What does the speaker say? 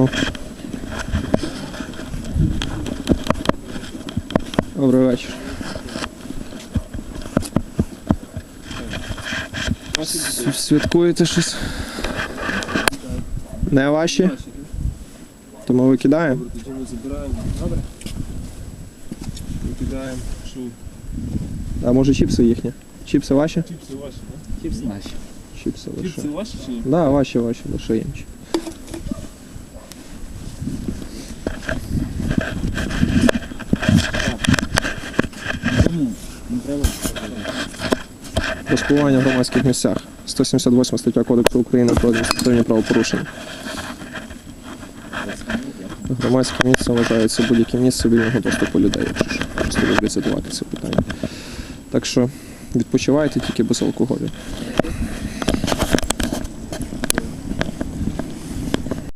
Ну. Добрий вечір. С- Святкуєте щось? Не ваші? То ми викидаємо. Тоді ми забираємо. Добре. Викидаємо. Що? А може чіпси їхні? Чіпси ваші? Чіпси ваші, так? Чіпси наші. Чіпси лише. Чіпси ваші чи ні? Да, ваші, ваші, лише інші. Тому не треба. Розпивання в громадських місцях. 178 стаття Кодексу України про адміністративні правопорушення. Громадське місце вважається будь-яке місце вільного доступу людей, якщо що. Просто люблю це питання. Так що відпочивайте тільки без алкоголю.